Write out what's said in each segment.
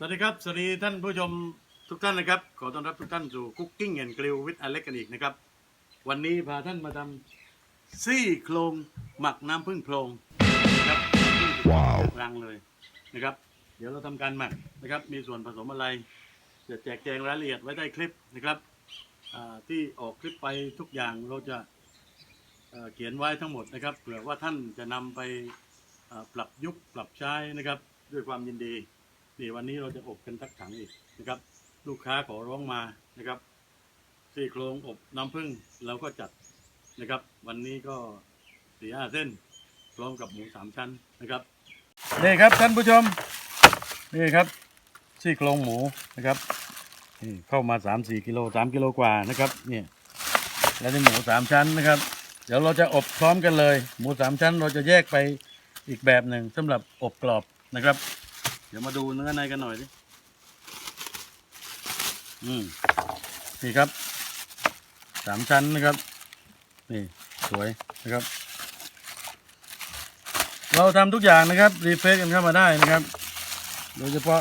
สวัสดีครับ สวัสดีท่านผู้ชมทุกท่านนะครับ ขอต้อนรับทุกท่านสู่ Cooking and Grill with Alex กันอีกนะครับ วันนี้พาท่านมาทำซี่โครงหมักน้ำผึ้งโพรงนะครับว้าวรังเลยนะครับ เดี๋ยวเราทำการหมักนะครับ มีส่วนผสมอะไร จะแจกแจงรายละเอียดไว้ใต้คลิปนะครับอ่าที่ออกคลิปไปทุกอย่างเราจะเอ่อเขียนไว้ทั้งหมดนะครับเผื่อว่าท่านจะนำไปอ่าปรับยุคปรับใช้นะครับ ด้วยความยินดี นี่วันนี้เราจะอบกันทักถังอีกนะครับ ลูกค้าขอร้องมานะครับซี่โครงอบน้ำผึ้งเราก็จัดนะครับ วันนี้ก็สี่ห้าเส้น พร้อมกับหมูสามชั้นนะครับนี่ครับท่านผู้ชมนี่ครับซี่โครงหมูนะครับนี่เข้ามาสามสี่กิโลสามกิโลกว่านะครับเนี่ยแล้วนี่หมูสามชั้นนะครับ เดี๋ยวเราจะอบพร้อมกันเลย หมูสามชั้นเราจะแยกไปอีกแบบหนึ่งสำหรับอบกรอบนะครับ เดี๋ยวมาดูเนื้อในกันหน่อยดิอืมนี่ครับสามชั้นนะครับ นี่สวยนะครับ เราทำทุกอย่างนะครับ รีเฟซกันเข้ามาได้นะครับ โดยเฉพาะ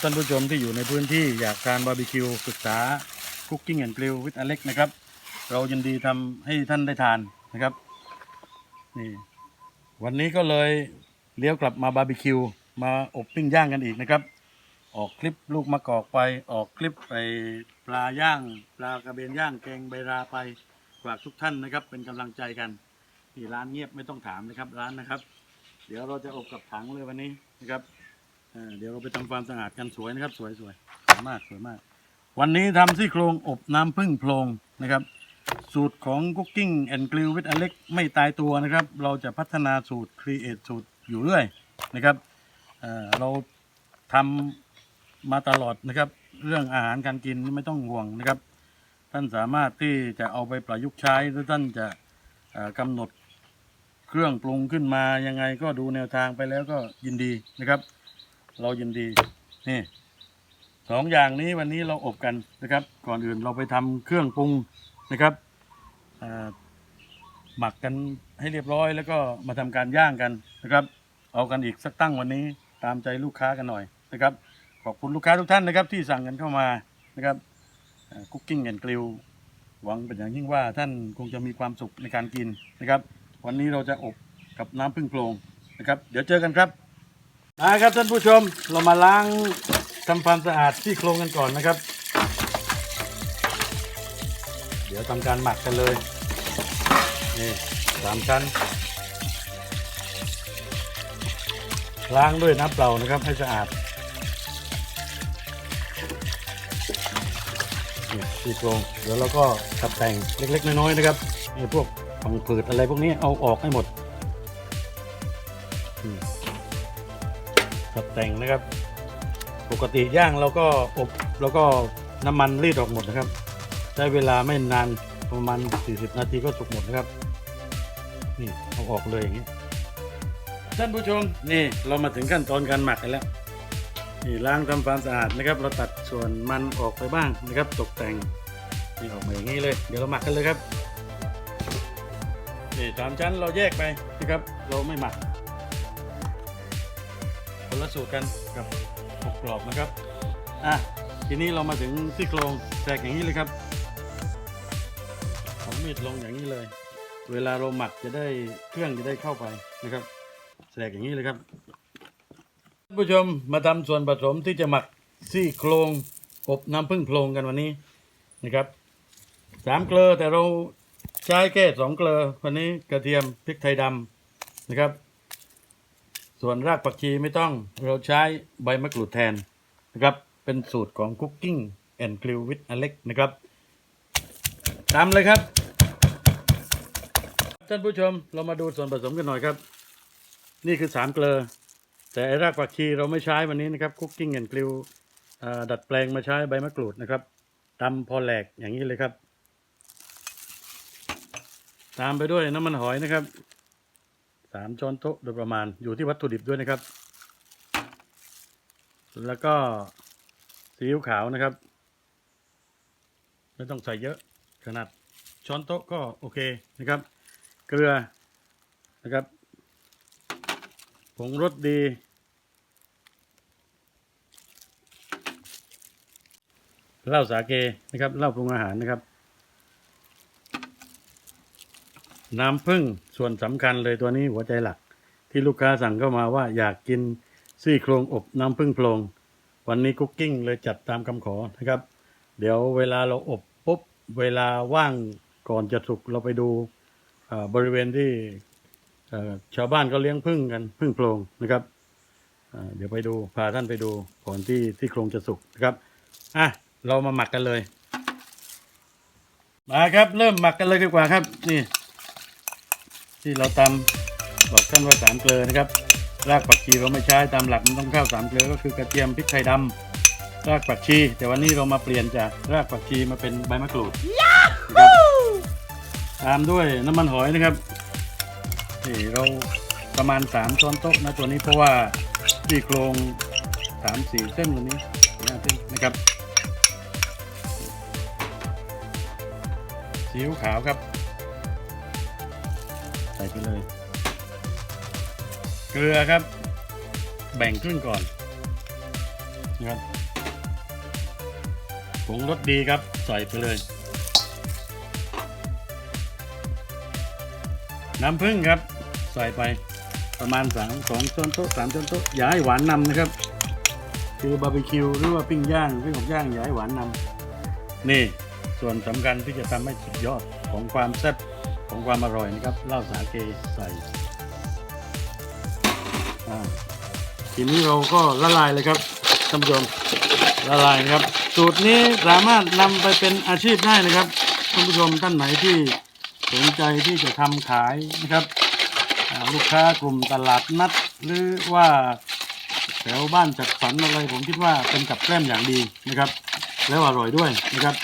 ท่านผู้ชมที่อยู่ในพื้นที่อยากทานบาร์บีคิวศึกษาคุกกิ้งแอนด์กริลวิ h อเล็กนะครับ เรายินดีทำให้ท่านได้ทานนะครับ นี่ วันนี้ก็เลยเลี้ยวกลับมาบาร์บีคิว มาอบปิ้งย่างกันอีกนะครับ ออกคลิปลูกมะกอกไปออกคลิปไปปลาย่าง ปลากระเบนย่างแกงใบราไปฝากทุกท่านนะครับ เป็นกำลังใจกันนี่ร้านเงียบไม่ต้องถามนะครับร้านนะครับ เดี๋ยวเราจะอบกับถังเลยวันนี้นะครับเเดี๋ยวเราไปทำความสะอาดกันสวยนะครับ สวยสวยสวยมากสวยมาก วันนี้ทำซี่โครงอบน้ำผึ้งโพรงนะครับ สูตรของ Cooking and Grill with Alex ไม่ตายตัวนะครับ เราจะพัฒนาสูตร create สูตรอยู่เรื่อยนะครับ เราทำมาตลอดนะครับ เรื่องอาหารการกินไม่ต้องห่วงนะครับ ท่านสามารถที่จะเอาไปประยุกต์ใช้หรือท่านจะเอ่อกำหนดเครื่องปรุงขึ้นมายังไงก็ดูแนวทางไปแล้วก็ยินดีนะครับ เรายินดีนี่สองอย่างนี้วันนี้เราอบกันนะครับ ก่อนอื่นเราไปทำเครื่องปรุงนะครับหมักกันให้เรียบร้อยแล้วก็มาทำการย่างกันนะครับ เอากันอีกสักตั้งวันนี้ ตามใจลูกค้ากันหน่อยนะครับ ขอบคุณลูกค้าทุกท่านนะครับที่สั่งกันเข้ามานะครับคุกกิ้งแอนด์กริลหวังเป็นอย่างยิ่งว่าท่านคงจะมีความสุขในการกินนะครับ วันนี้เราจะอบกับน้ำพึ่งโพรงนะครับ เดี๋ยวเจอกันครับนะครับท่านผู้ชมเรามาล้างทำความสะอาดที่โครงกันก่อนนะครับ เดี๋ยวทำการหมักกันเลยนี่สามชั้น ล้างด้วยน้ำเปล่านะครับให้สะอาดนี่ที่โครงเดี๋ยวเราก็ตัดแต่งเล็ก ๆ น้อยๆนะครับนี่พวกของผืดอะไรพวกนี้เอาออกให้หมดตัดแต่งนะครับ ปกติย่างเราก็อบแล้วก็น้ำมันรีดออกหมดนะครับ ใช้เวลาไม่นานประมาณ 40 นาทีก็สุกหมดนะครับ นี่เอาออกเลยอย่างนี้ ท่านผู้ชมนี่เรามาถึงขั้นตอนการหมักกันแล้วนี่ล้างทำความสะอาดนะครับ เราตัดส่วนมันออกไปบ้างนะครับ ตกแต่งนี่ออกมาอย่างนี้เลย เดี๋ยวเราหมักกันเลยครับนี่สามชั้นเราแยกไปนะครับ เราไม่หมักคนละสูตรกันกับอบกรอบนะครับอะทีนี้เรามาถึงซี่โครงแตกอย่างนี้เลยครับเอามีดลงอย่างนี้เลย เวลาเราหมักจะได้เครื่องจะได้เข้าไปนะครับ แสกอย่างนี้เลยครับท่านผู้ชมมาทำส่วนผสมที่จะหมักซี่โครงอบน้ำผึ้งโพรงกันวันนี้นะครับสามเกลือแต่เราใช้แค่สองเกลือวันนี้กระเทียมพริกไทยดำนะครับ ส่วนรากผักชีไม่ต้องเราใช้ใบมะกรูดแทนนะครับ เป็นสูตรของ Cooking and Grill with Alex นะครับตามเลยครับ ท่านผู้ชมเรามาดูส่วนผสมกันหน่อยครับ นี่คือสามเกลือแต่ไอ้รากผักชีเราไม่ใช้วันนี้นะครับคุกกิ้งแอนกลิวดัดแปลงมาใช้ใบมะกรูดนะครับตำพอแหลกอย่างนี้เลยครับ ตามไปด้วยน้ำมันหอยนะครับสามช้อนโต๊ะโดยประมาณอยู่ที่วัตถุดิบด้วยนะครับ แล้วก็ซีอิ๊วขาวนะครับ ไม่ต้องใส่เยอะขนาดช้อนโต๊ะก็โอเคนะครับ เกลือนะครับ งรสดี เหล้าสาเกนะครับเหล้าปรุงอาหารนะครับ น้ำผึ้งส่วนสำคัญเลยตัวนี้หัวใจหลัก ที่ลูกค้าสั่งเข้ามาว่าอยากกินซี่โครงอบน้ำผึ้งโพรงวันนี้คุกกิ้งเลยจัดตามคำขอนะครับ เดี๋ยวเวลาเราอบปุ๊บ เวลาว่างก่อนจะสุกเราไปดูบริเวณที่ ชาวบ้านก็เลี้ยงผึ้งกันผึ้งโพรงนะครับเดี๋ยวไปดูพาท่านไปดูก่อนที่ที่โครงจะสุกนะครับอะเรามาหมักกันเลย มาครับ เริ่มหมักกันเลยดีกว่าครับ นี่ ที่เราตำบอกท่านว่าสามเกลือนะครับ รากผักชีเราไม่ใช้ตามหลักมันต้องเข้าสามเกลือก็คือกระเทียมพริกไทยดำรากผักชี แต่วันนี้เรามาเปลี่ยนจากรากผักชีมาเป็นใบมะกรูดตามด้วยน้ำมันหอยนะครับ นี่เราประมาณสามช้อนโต๊ะนะตัวนี้เพราะว่าที่โครงสามสี่เส้นตัวนี้ห้าเส้นนะครับซีอิ๊วขาวครับ ใส่ไปเลย เกลือครับ แบ่งครึ่งก่อนนะครับผงรสดีครับ ใส่ไปเลย น้ำผึ้งครับ ใส่ไปประมาณสามสองช้อนโต๊ะสามช้อนโต๊ะอย่าให้หวานนำนะครับ คือบาร์บีคิวหรือว่าปิ้งย่างปิ้งอบย่างอย่าให้หวานนำนี่ส่วนสำคัญที่จะทำให้สุดยอดของความแซ่บของความอร่อยนะครับเหล้าสาเกใส่อ่าทีนี้เราก็ละลายเลยครับท่านผู้ชมละลายนะครับ สูตรนี้สามารถนำไปเป็นอาชีพได้นะครับท่านผู้ชมท่านไหนที่สนใจที่จะทำขายนะครับ ลูกค้ากลุ่มตลาดนัด หรือว่าแถวบ้านจัดสรรอะไรผมคิดว่าเป็นกับแกล้มอย่างดีนะครับ แล้วอร่อยด้วยนะครับ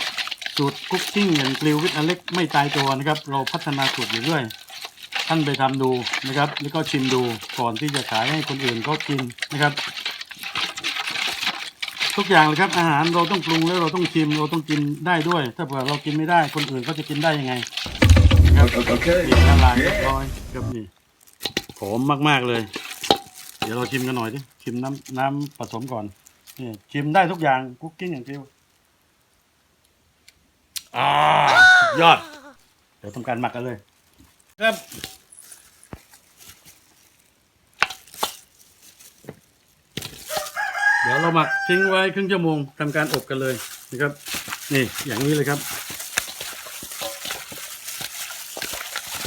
สูตรคุกกิ้งอย่างกลิววิทอเล็กไม่ตายตัวนะครับ เราพัฒนาสูตรอยู่เรื่อยท่านไปทำดูนะครับ แล้วก็ชิมดูก่อนที่จะขายให้คนอื่นเขากินนะครับ ทุกอย่างเลยครับอาหารเราต้องปรุงแล้วเราต้องชิมเราต้องกินได้ด้วย ถ้าเผื่อเรากินไม่ได้คนอื่นเขาจะกินได้ยังไงนะครับ Okay. นี่ละลายเรียบร้อยครับนี่ หอมมาก ๆ เลย เดี๋ยวเราชิมกันหน่อยดิชิมน้ำน้ำผสมก่อนนี่ชิมได้ทุกอย่างคุกกิ้งอย่างเดียวอ่าสุดยอด เดี๋ยวทำการหมักกันเลย ครับเดี๋ยวเราหมักทิ้งไว้ครึ่งชั่วโมงทำการอบกันเลยนะครับ นี่อย่างนี้เลยครับ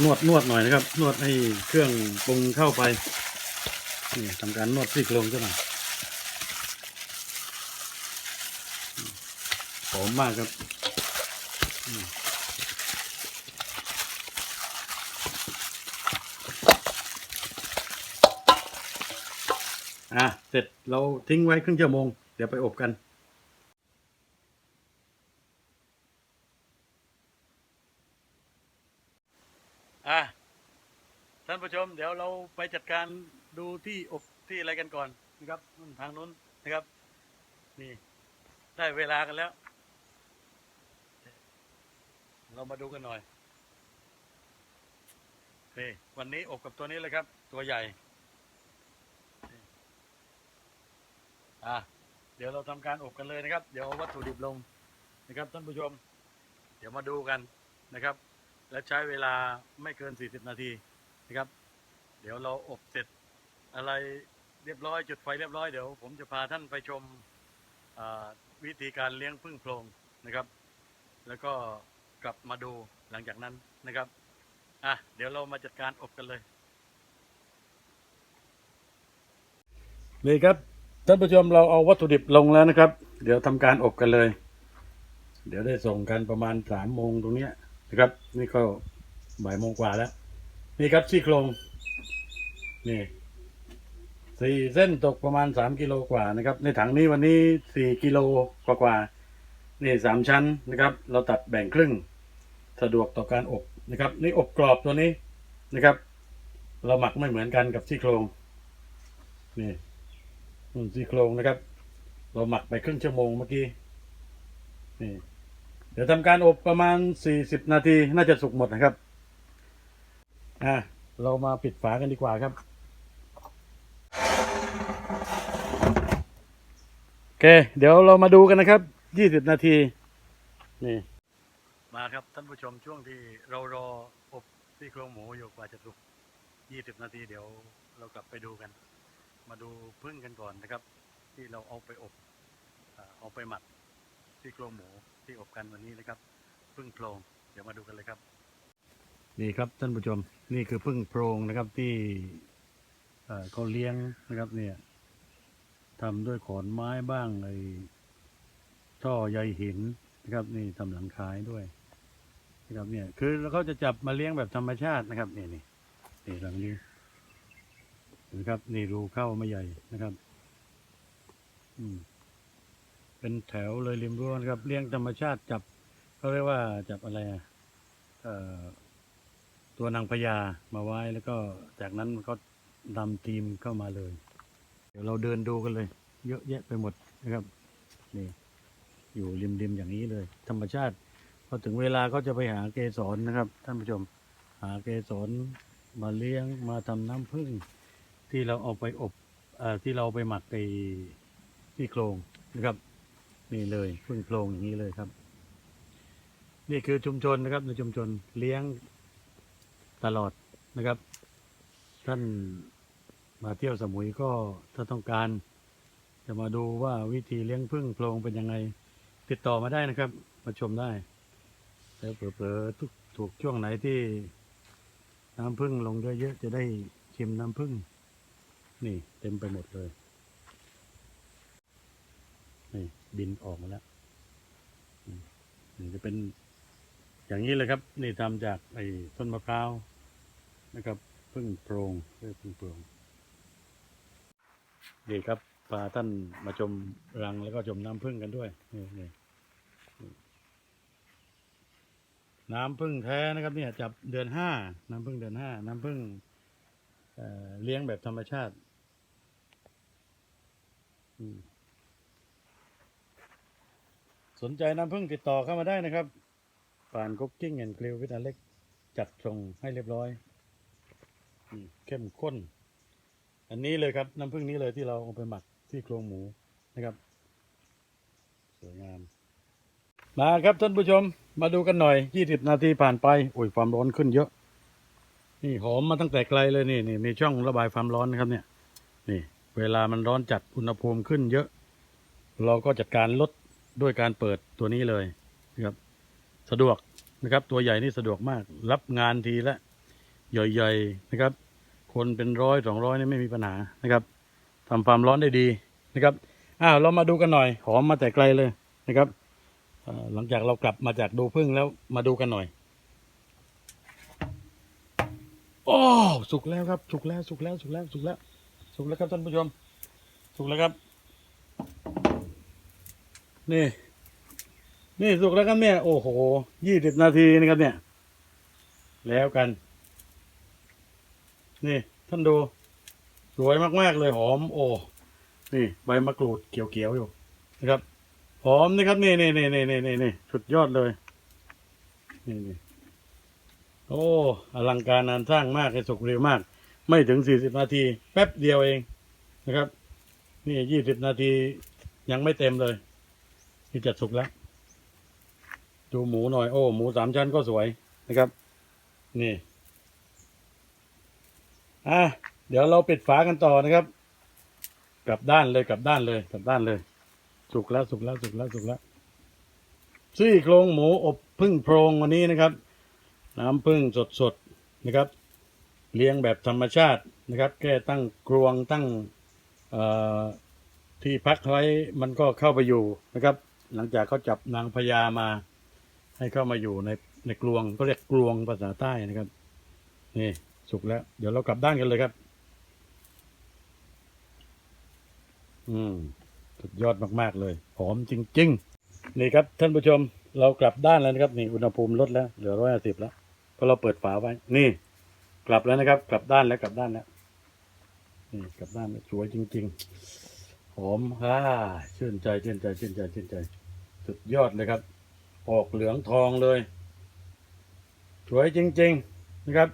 นวดนวดหน่อยนะครับ นวดให้เครื่องปรุงเข้าไปนี่ทำการนวดซี่โครงซะหน่อยหอมมากครับอะเสร็จเราทิ้งไว้ครึ่งชั่วโมง เดี๋ยวไปอบกัน อะท่านผู้ช มเดี๋ยวเราไปจัดการดูที่อบที่อะไรกันก่อนนะครับทางนู้นนะครับ นี่ได้เวลากันแล้ว เรามาดูกันหน่อยนี่วันนี้อบกับตัวนี้เลยครับ ตัวใหญ่ อะเดี๋ยวเราทำการอบกันเลยนะครับ เดี๋ยวเอาวัตถุดิบลงนะครับท่านผู้ชม เดี๋ยวมาดูกันนะครับ และใช้เวลาไม่เกิน 40 นาทีนะครับ เดี๋ยวเราอบเสร็จอะไรเรียบร้อยจุดไฟเรียบร้อยเดี๋ยวผมจะพาท่านไปชมวิธีการเลี้ยงพึ่งโพรงนะครับ แล้วก็กลับมาดูหลังจากนั้นนะครับอะเดี๋ยวเรามาจัดการอบกันเลยนี่ครับท่านผู้ชมเราเอาวัตถุดิบลงแล้วนะครับ เดี๋ยวทำการอบกันเลย เดี๋ยวได้ส่งกันประมาณสามโมงตรงเนี้ยนะครับ นี่ก็บ่ายโมงกว่าแล้ว นี่ครับซี่โครง นี่สี่เส้นตกประมาณสามกิโลกว่านะครับ ในถังนี้วันนี้สี่กิโลกว่ากว่านี่สามชั้นนะครับ เราตัดแบ่งครึ่งสะดวกต่อการอบนะครับ นี่อบกรอบตัวนี้นะครับ เราหมักไม่เหมือนกันกับซี่โครงนี่นู่ซี่โครงนะครับ เราหมักไปครึ่งชั่วโมงเมื่อกี้นี่เดี๋ยวทำการอบประมาณ40นาทีน่าจะสุกหมดนะครับอะเรามาปิดฝากันดีกว่าครับ โอ เค เดี๋ยวเรามาดูกันนะครับยี่สิบนาที นี่ มาครับท่านผู้ชมช่วงที่เรารออบซี่โครงหมูอยู่กว่าจะสุกยี่สิบนาทีเดี๋ยวเรากลับไปดูกัน มาดูพึ่งกันก่อนนะครับ ที่เราเอาไปอบอ่าเอาไปหมักซี่โครงหมูที่อบกันวันนี้นะครับพึ่งโพรงเดี๋ยวมาดูกันเลยครับ นี่ครับท่านผู้ชมนี่คือพึ่งโพรงนะครับที่เอ่อเขาเลี้ยงนะครับเนี่ย ทำด้วยขอนไม้บ้างไอ้ท่อใยหินนะครับ นี่ทำหลังคายด้วยนะครับเนี่ย คือแล้วเขาจะจับมาเลี้ยงแบบธรรมชาตินะครับนี่นี่นี่หลังนี้นะครับนี่รูเข้าไม่ใหญ่นะครับ อืม เป็นแถวเลยริมรั้วนะครับเลี้ยงธรรมชาติจับเขาเรียกว่าจับอะไรอะตัวนางพญามาไว้แล้วก็จากนั้นมันก็นำทีมเข้ามาเลย เดี๋ยวเราเดินดูกันเลย เยอะแยะไปหมดนะครับนี่อยู่ริมๆอย่างนี้เลย ธรรมชาติพอถึงเวลาก็จะไปหาเกสรนะครับ ท่านผู้ชมหาเกสรมาเลี้ยงมาทำน้ำผึ้งที่เราเอาไปอบอที่เราเอาไปหมักในที่โครงนะครับ นี่เลยพึ่งโครงอย่างนี้เลยครับ นี่คือชุมชนนะครับในชุมชนเลี้ยงตลอดนะครับ ท่าน มาเที่ยวสมุยก็ถ้าต้องการ จะมาดูว่าวิธีเลี้ยงพึ่งโพรงเป็นยังไง ติดต่อมาได้นะครับ มาชมได้แล้วเผลอๆทุกถูกช่วงไหนที่น้ำพึ่งลงเยอะๆจะได้ชิมน้ำพึ่ง นี่เต็มไปหมดเลย นี่บินออกมาแล้วนี่จะเป็นอย่างนี้เลยครับ นี่ทำจากไอ้ต้นมะพร้าวนะครับ พึ่งโปรงเรียกพึ่งโปรง ดีครับพาท่านมาชมรังแล้วก็ชมน้ำพึ่งกันด้วยนี่นี่น้ำพึ่งแท้นะครับ เนี่ยจับเดือนห้าน้ำพึ่งเดือนห้าน้ำพึ่งเเลี้ยงแบบธรรมชาติสนใจน้ำพึ่งติดต่อเข้ามาได้นะครับ ผ่านคุกกิ้งแอนด์กริลวิทาเล็กจัดส่งให้เรียบร้อยเข้มข้น อันนี้เลยครับน้ำผึ้งนี้เลยที่เราเอาไปหมักที่โครงหมูนะครับ สวยงาม มาครับท่านผู้ชม มาดูกันหน่อย20นาทีผ่านไปโอ้ยความร้อนขึ้นเยอะ นี่หอมมาตั้งแต่ไกลเลยนี่นี่มีช่องระบายความร้อนนะครับเนี่ย นี่ เวลามันร้อนจัดอุณหภูมิขึ้นเยอะ เราก็จัดการลดด้วยการเปิดตัวนี้เลยนะครับ สะดวกนะครับ ตัวใหญ่นี่สะดวกมาก รับงานทีละใหญ่ๆนะครับ คนเป็นร้อยสองร้อยนี่ไม่มีปัญหานะครับทำความร้อนได้ดีนะครับอ้าวเรามาดูกันหน่อย หอมมาแต่ไกลเลยนะครับหลังจากเรากลับมาจากดูพึ่งแล้วมาดูกันหน่อยโอ้สุกแล้วครับสุกแล้วสุกแล้วสุกแล้วสุกแล้วสุกแล้วครับท่านผู้ชมสุกแล้วครับ นี่ นี่สุกแล้วครับเนี่ยโอ้โหยี่สิบนาทีนะครับเนี่ย แล้วกัน นี่ ท่านดู สวยมากๆเลยหอม โอ้ นี่ ใบมะกรูดเขียวๆอยู่นะครับ หอมนะครับนี่นี่นี่นี่นี่นี่นี่สุดยอดเลย นี่นี่โอ้อลังการงานสร้างมากเลยสุกเร็วมาก ไม่ถึงสี่สิบนาที แป๊บเดียวเองนะครับ นี่ยี่สิบนาทียังไม่เต็มเลยนี่จะสุกแล้ว ดูหมูหน่อยโอ้ หมูสามชั้นก็สวยนะครับ นี่ อะเดี๋ยวเราปิดฝากันต่อนะครับ กลับด้านเลยกลับด้านเลยกลับด้านเลย สุกแล้วสุกแล้วสุกแล้วสุกแล้วซี่โครงหมูอบพึ่งโพรงวันนี้นะครับ น้ำพึ่งสดสดๆนะครับ เลี้ยงแบบธรรมชาตินะครับแค่ตั้งกรวงตั้งที่พักไว้มันก็เข้าไปอยู่นะครับ หลังจากเขาจับนางพญามา ให้เข้ามาอยู่ในในกลวงก็เรียกกลวงภาษาใต้นะครับนี่ สุกแล้ว เดี๋ยวเรากลับด้านกันเลยครับ อืมสุดยอดมากๆเลยหอมจริง ๆ นี่ครับ ท่านผู้ชมเรากลับด้านแล้วนะครับ นี่อุณหภูมิลดแล้วเหลือร้อยสิบแล้วเพราะเราเปิดฝาไว้ นี่ กลับแล้วนะครับ กลับด้านแล้วกลับด้านแล้วนี่กลับด้านสวยจริง ๆ หอมฮ่าชื่นใจชื่นใจชื่นใจชื่นใจ สุดยอดเลยครับ ออกเหลืองทองเลย สวยจริง ๆ นะครับ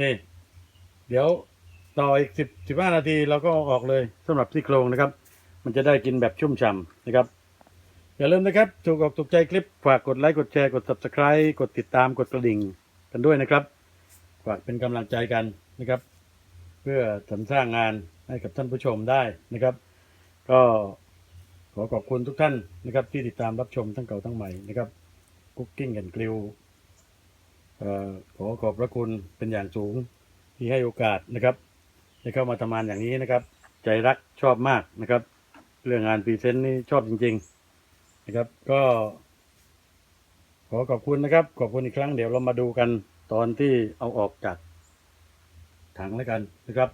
นี่ เดี๋ยวต่ออีกสิบสิบห้านาทีเราก็ออกเลยสำหรับซี่โครงนะครับ มันจะได้กินแบบชุ่มฉ่ำนะครับ อย่าลืมนะครับถูกออกถูกใจคลิปฝากกดไลค์กดแชร์กด subscribe กดติดตามกดกระดิ่งกันด้วยนะครับ ฝากเป็นกำลังใจกันนะครับ เพื่อสรรสร้างงานให้กับท่านผู้ชมได้นะครับ ก็ขอขอบคุณทุกท่านนะครับ ที่ติดตามรับชมทั้งเก่าทั้งใหม่นะครับกุ๊กกิ้งกันกลิว ขอขอบพระคุณเป็นอย่างสูงที่ให้โอกาสนะครับได้เข้ามาทำงานอย่างนี้นะครับ ใจรักชอบมากนะครับ เรื่องงานพรีเซนต์นี่ชอบจริง ๆนะครับ ก็ ขอขอบคุณนะครับ ขอบคุณอีกครั้งเดี๋ยวเรามาดูกันตอนที่เอาออกจากถังแล้วกันนะครับ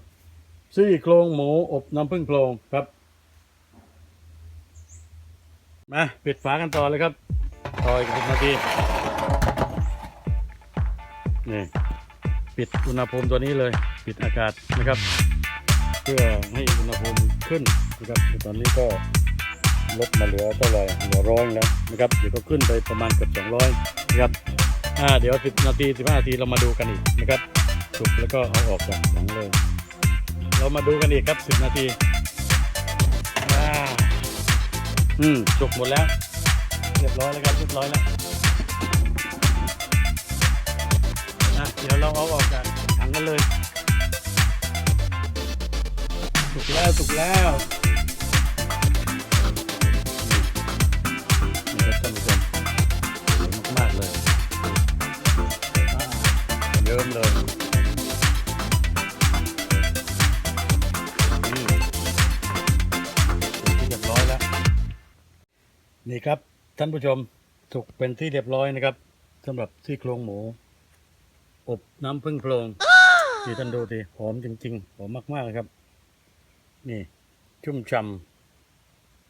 ซี่โครงหมูอบน้ำผึ้งโครงครับมาปิดฝากันต่อเลยครับต่ออีกสิบนาที นี่ปิดอุณหภูมิตัวนี้เลย ปิดอากาศนะครับ เพื่อให้อุณหภูมิขึ้นนะครับตอนนี้ก็ลดมาเหลือเท่าไหร่เหลือร้อยแล้วนะครับเดี๋ยวก็ขึ้นไปประมาณเกือบสองร้อยนะครับอ่าเดี๋ยวสิบนาทีสิบห้านาทีเรามาดูกันอีกนะครับสุกแล้วก็เอาออกจากถังเลย เรามาดูกันอีกครับสิบนาทีอ่าอืมสุกหมดแล้ว เรียบร้อยแล้วครับเรียบร้อยแล้ว เดี๋ยวเราเอาออกจากถังกันเลย สุกแล้วสุกแล้วนี่ครับท่านผู้ชมสวยมากๆเลยอ่าเยิ้มเลยนี่สุกที่เรียบร้อยแล้ว นี่ครับท่านผู้ชมสุกเป็นที่เรียบร้อยนะครับสำหรับซี่โครงหมู อบน้ำผึ้งโพรงนี่ท่านดูสิหอมจริงๆหอมมากๆเลยครับ นี่ ชุ่มฉ่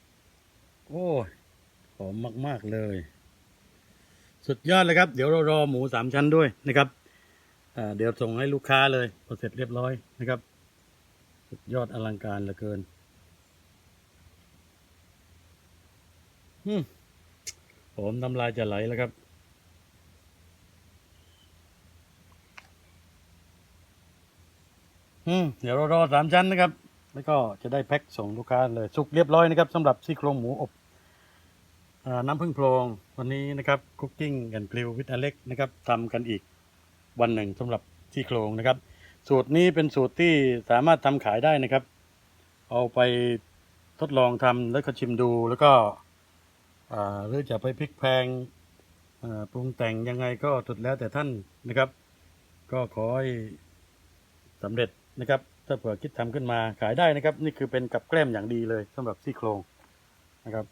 ำโอ้ยหอมมากๆเลย สุดยอดเลยครับ เดี๋ยวเรารอหมูสามชั้นด้วยนะครับเดี๋ยวส่งให้ลูกค้าเลยพอเสร็จเรียบร้อยนะครับ สุดยอดอลังการเหลือเกินหอมน้ำลายจะไหลแล้วครับ อืมเดี๋ยวเรารอสามชั้นนะครับ แล้วก็จะได้แพ็คส่งลูกค้าเลยสุกเรียบร้อยนะครับสำหรับซี่โครงหมูอบอน้ำผึ้งโพรงวันนี้นะครับคุกกิ้งกันกลิววิทอเล็กนะครับทำกันอีกวันหนึ่งสำหรับซี่โครงนะครับ สูตรนี้เป็นสูตรที่สามารถทำขายได้นะครับ เอาไปทดลองทำแล้วก็ชิมดูแล้วก็หรือจะไปพลิกแพงปรุงแต่งยังไงก็สุดแล้วแต่ท่านนะครับ ก็ขอให้สำเร็จ นะครับ ถ้าเผื่อคิดทำขึ้นมาขายได้นะครับ นี่คือเป็นกับแกล้มอย่างดีเลยสำหรับซี่โครงนะครับ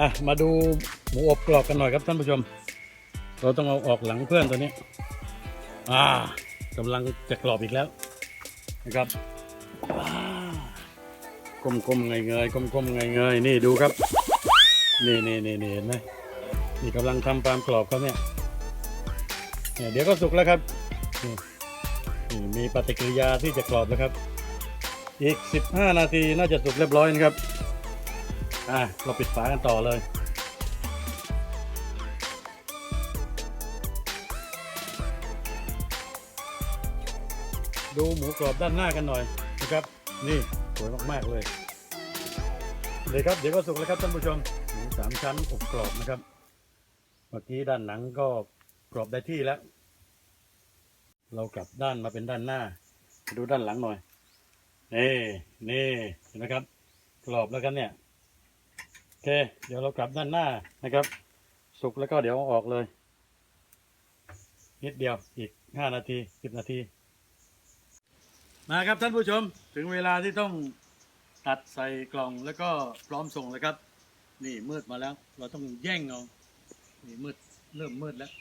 อะมาดูหมูอบกรอบกันหน่อยครับท่านผู้ชม เราต้องเอาออกหลังเพื่อนตัวนี้ อ่ากำลังจะกรอบอีกแล้วนะครับกลมๆเงยเงยๆกลมๆเงยเงยๆนี่ดูครับ นี่นี่นี่นี่เห็นไหมนี่กำลังทำความกรอบเขาเนี่ยเนี่ยเดี๋ยวก็สุกแล้วครับนี่มีปฏิกิริยาที่จะกรอบแล้วครับ อีก 15 นาทีน่าจะสุกเรียบร้อยนะครับ อะเราปิดฝากันต่อเลยดูหมูกรอบด้านหน้ากันหน่อยนะครับ นี่สวยมากๆเลยเลยครับเดี๋ยวก็สุกแล้วครับท่านผู้ชมหมูสามชั้นอบกรอบนะครับ เมื่อกี้ด้านหลังก็กรอบได้ที่แล้ว เรากลับด้านมาเป็นด้านหน้าดูด้านหลังหน่อยนี่นี่เห็นไหมครับ กรอบแล้วกันเนี่ย เค เดี๋ยวเรากลับด้านหน้านะครับ สุกแล้วก็เดี๋ยวเอาออกเลย นิดเดียวอีกห้านาทีสิบนาทีมาครับท่านผู้ชมถึงเวลาที่ต้องตัดใส่กล่องแล้วก็พร้อมส่งเลยครับ นี่มืดมาแล้ว เราต้องแย่งเอานี่มืดเริ่มมืดแล้ว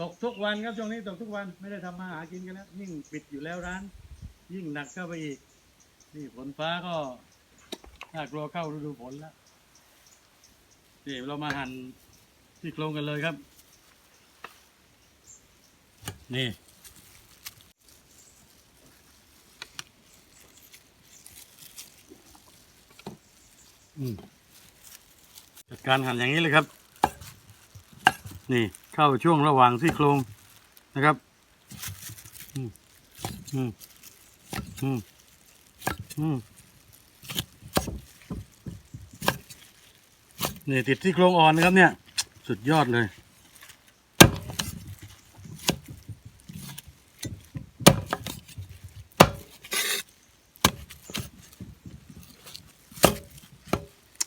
ตกทุกวันครับช่วงนี้ตกทุกวันไม่ได้ทำมาหากินกันแล้วยิ่งปิดอยู่แล้วร้าน ยิ่งหนักเข้าไปอีก นี่ฝนฟ้าก็น่ากลัวเข้าฤดูฝนแล้ว นี่เรามาหั่นที่โครงกันเลยครับ นี่จัดการหั่นอย่างนี้เลยครับ นี่เข้าช่วงระหว่างซี่โครงนะครับอืมอืมอืมอืม นี่ติดซี่โครงอ่อนนะครับเนี่ย สุดยอดเลย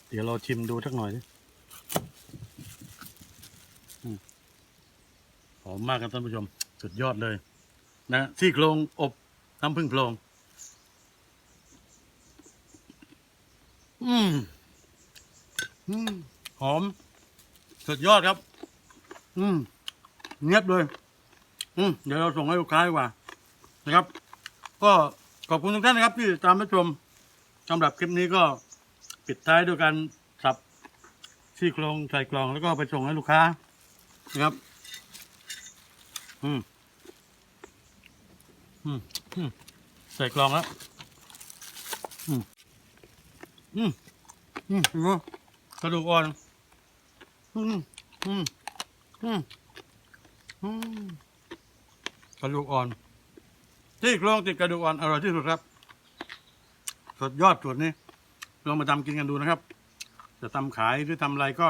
เดี๋ยวเราชิมดูสักหน่อยดิหอมมากครับท่านผู้ชม สุดยอดเลย นะซี่โครงอบน้ำผึ้งโพรงอืมอืมห อม สุดยอดครับ อืมเงียบเลย อืมเดี๋ยวเราส่งให้ลูกค้าดีกว่า นะครับ ก็ขอบคุณทุกท่านนะครับ ที่ตามรับชมสำหรับคลิปนี้ก็ปิดท้ายด้วยการสับซี่โครงใส่กล่องแล้วก็ไปส่งให้ลูกค้านะครับ อืม อืมอืมใส่กล่องแล้ว อืม อืม อืมดูกระดูกอ่อน อืมอืมอืมอืมกระดูกอ่อนที่โครงติดกระดูกอ่อนอร่อยที่สุดครับสุดยอดสูตรนี้ลองมาทำกินกันดูนะครับ จะทำขายหรือทำอะไรก็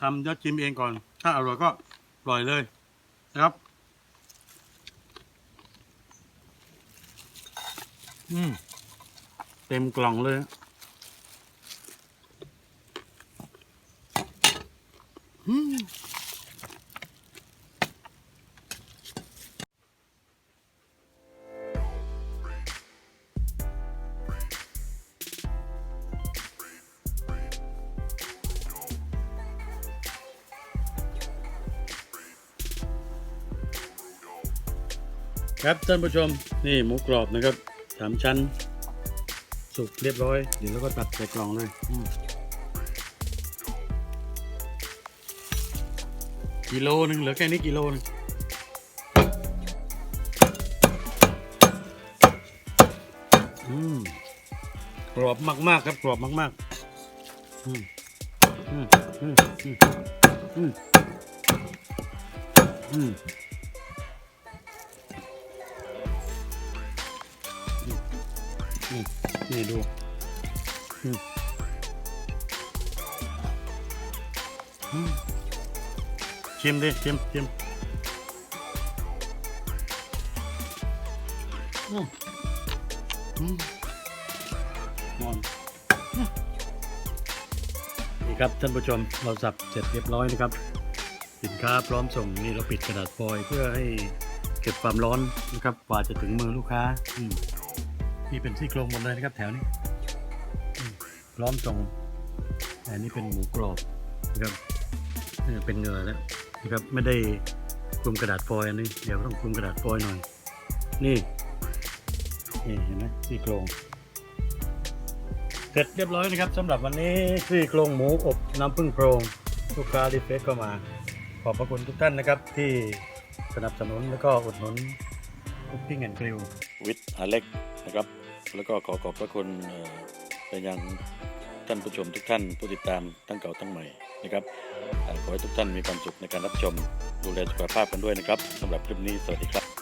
ทำยอดชิมเองก่อน ถ้าอร่อยก็ปล่อยเลยนะครับ อืม เต็มกล่องเลย อืม ครับท่านผู้ชมนี่หมูกรอบนะครับสามชั้น สุกเรียบร้อย เดี๋ยวเราก็ตัดใส่กล่องเลย กิโลหนึ่งเหลือแค่นี้กิโลหนึงอืมกรอบมาก ๆ ครับกรอบมากๆอืมอืมอืมอืมอืมอืมอืมนี่ดูอืมอืม ชิมดิชิมชิมมอืมนอนอืมนี่ครับท่านผู้ชมเราสับเสร็จเรียบร้อยนะครับ สินค้าพร้อมส่งนี่เราปิดกระดาษฟอยล์เพื่อให้เก็บความร้อนนะครับกว่าจะถึงมือลูกค้าอืมนี่เป็นซี่โครงหมดเลยนะครับ แถวนี้พร้อมส่งอันนี้เป็นหมูกรอบนะครับนี่เป็นเนื้อแล้ว นะครับไม่ได้คลุมกระดาษฟอยล์อันนี้เดี๋ยวต้องคลุมกระดาษฟอยล์หน่อย นี่นี่เห็นไหมซี่โครงเสร็จเรียบร้อยนะครับสำหรับวันนี้ซี่โครงหมูอบน้ำผึ้งโพรงลูกค้ารีเฟซก็มา ขอบพระคุณทุกท่านนะครับ ที่สนับสนุนแล้วก็อุดหนุนคุกกิ้งแอนด์กริลวิทอเล็กนะครับ แล้วก็ขอขอบพระคุณไปยังท่านผู้ชมทุกท่านผู้ติดตามทั้งเก่าทั้งใหม่ นะครับขอให้ทุกท่านมีความสุขในการรับชมดูแลสุขภาพกันด้วยนะครับสำหรับคลิปนี้สวัสดีครับ